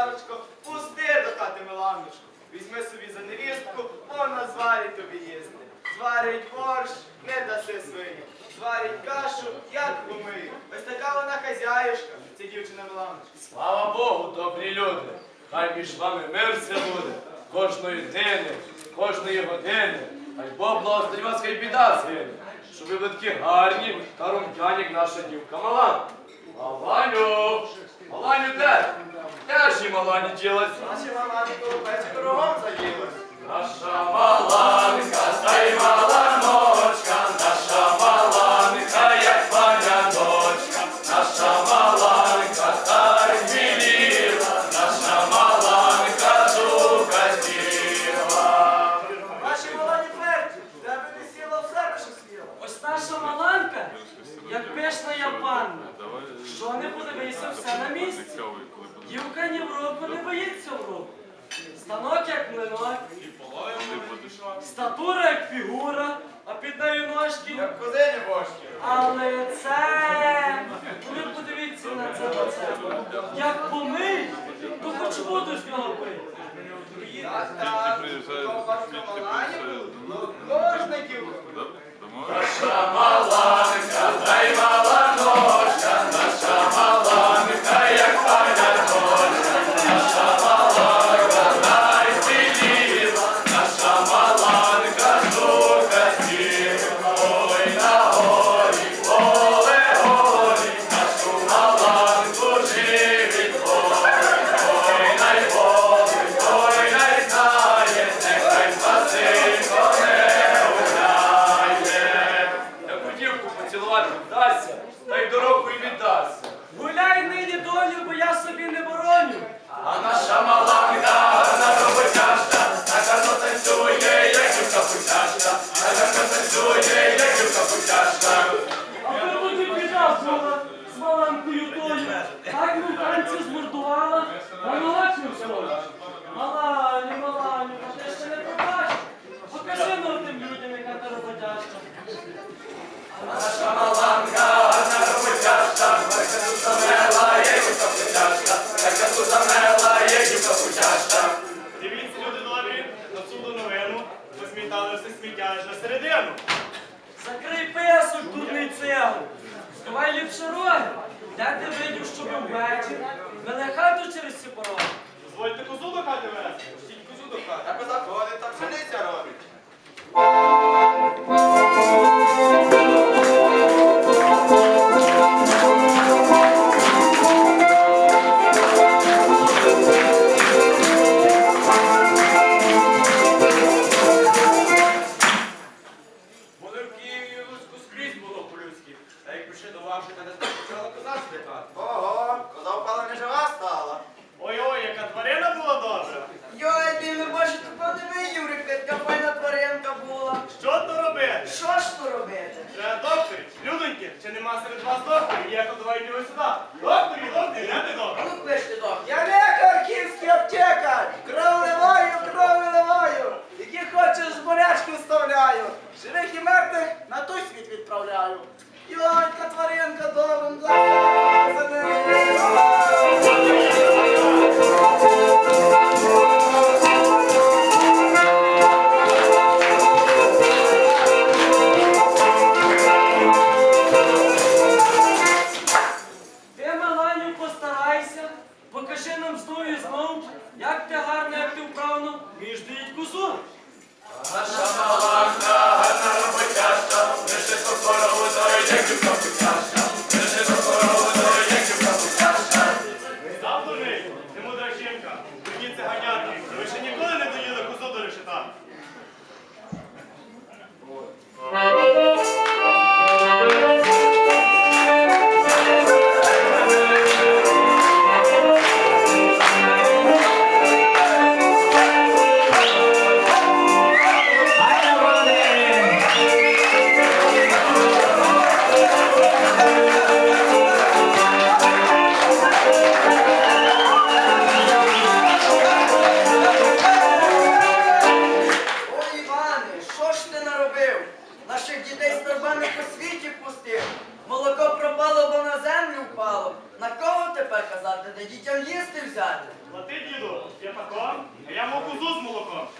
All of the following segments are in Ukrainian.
Ларочко, пусти до хати Миланочку. Візьми собі за невістку, вона зварить тобі їсти. Зварить борщ, не даси свині. Зварить кашу, як помию. Ось така вона хазяюшка, ця дівчина Миланочка. Слава Богу, добрі люди. Хай між вами мир все буде. Кожної дини, кожної години. Хай Бог благословить вас, хай біда згине. Щоб ви були такі гарні та румтяні як наша дівка Маланка. Аланю! Маланю де? Де і мала не ділась? Наші Маланки у печі кругом заїлась. Наша Маланка, й мала ночка, Що не подивися, все на місці. Дівка ні в руку не боїться в руку. Станок як млинок, статура як фігура, а під нею ножки. Як козині бошки. Але це, ну ви подивіться на це лице. Як помий, то хоч воду з нього пий. Так, так, вдасться, та й дорогу й віддасться. Гуляй нині долю, бо я собі не бороню. А наша маланка, гарна роботяжка, так гарно танцює, як дівка путяшка, так гарно танцює, як дівка путяшка. А ви буде біда була з маланкою тою. Так ну танці змордувала, а молодшу свою. Так тут пішли до вашої, почала коза злякати. Ого, коза впала не жива стала. Ой-ой, яка тварина була добра. Йой, ти не бачиш, ти подиви, Юрик, яка файна тваринка була. Що то робити? Що ж то робити? Треба докторів. Людоньки, чи нема серед вас докторів? Я то давайте його сюди. Докторі, докторі, не ти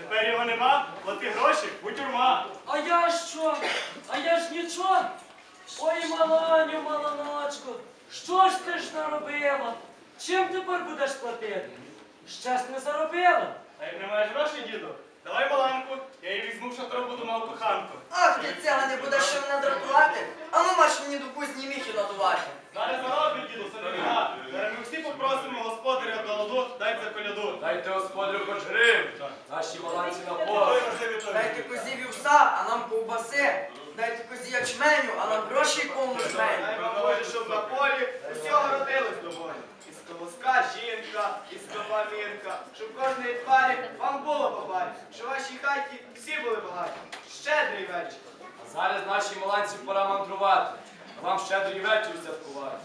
Тепер його нема, плати гроші, будь тюрма. А я що? А я ж нічого. Ой, Маланю, маланочку, що ж ти ж наробила? Чим тепер будеш платити? Щас не заробила. А як не маєш грошей, діду, давай маланку, я її візьму в шатро, буду мав коханку. Ах, ти цього не будеш ще мене дратувати? А ну маш мені допусні міхи надувати. Зараз заробить, діду, це не війна. Зараз ми всі попросимо господаря до ладу, дайте за коляду. Дайте господарю хоч гривень. Наші маланці на Той поле. важливий той. Дайте козі вівса, а нам ковбаси. Дайте ячменю, а нам гроші повну жменю. Дай вам Боже, щоб на полі усього родилось доволі. Із колоска жінка, із коба мірка, щоб кожної парі вам було по парі, щоб вашій хаті всі були багаті. Щедрий вечір. А зараз нашій маланці пора мандрувати. А вам щедрий вечір святкувати.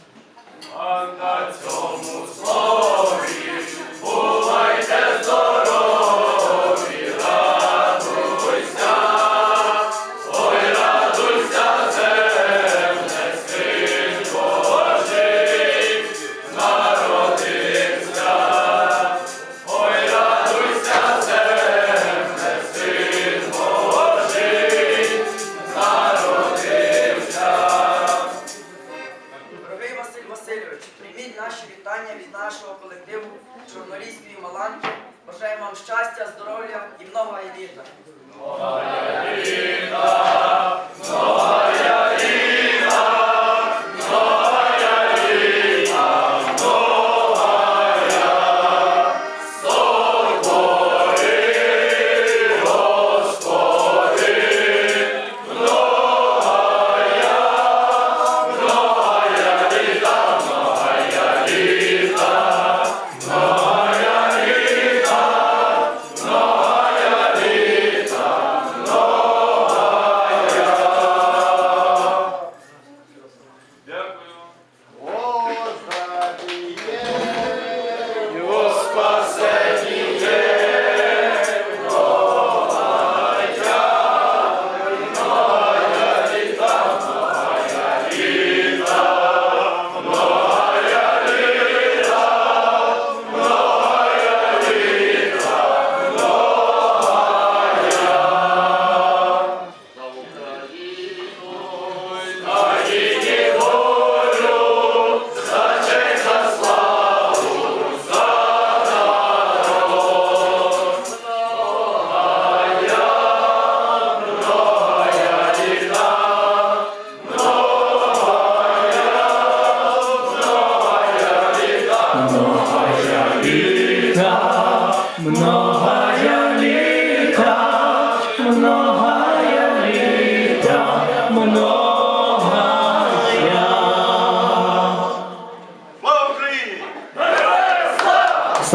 А на цьому слові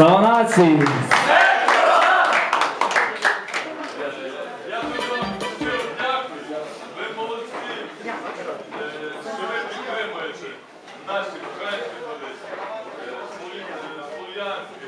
ви нації! наші українські е, слов'янські.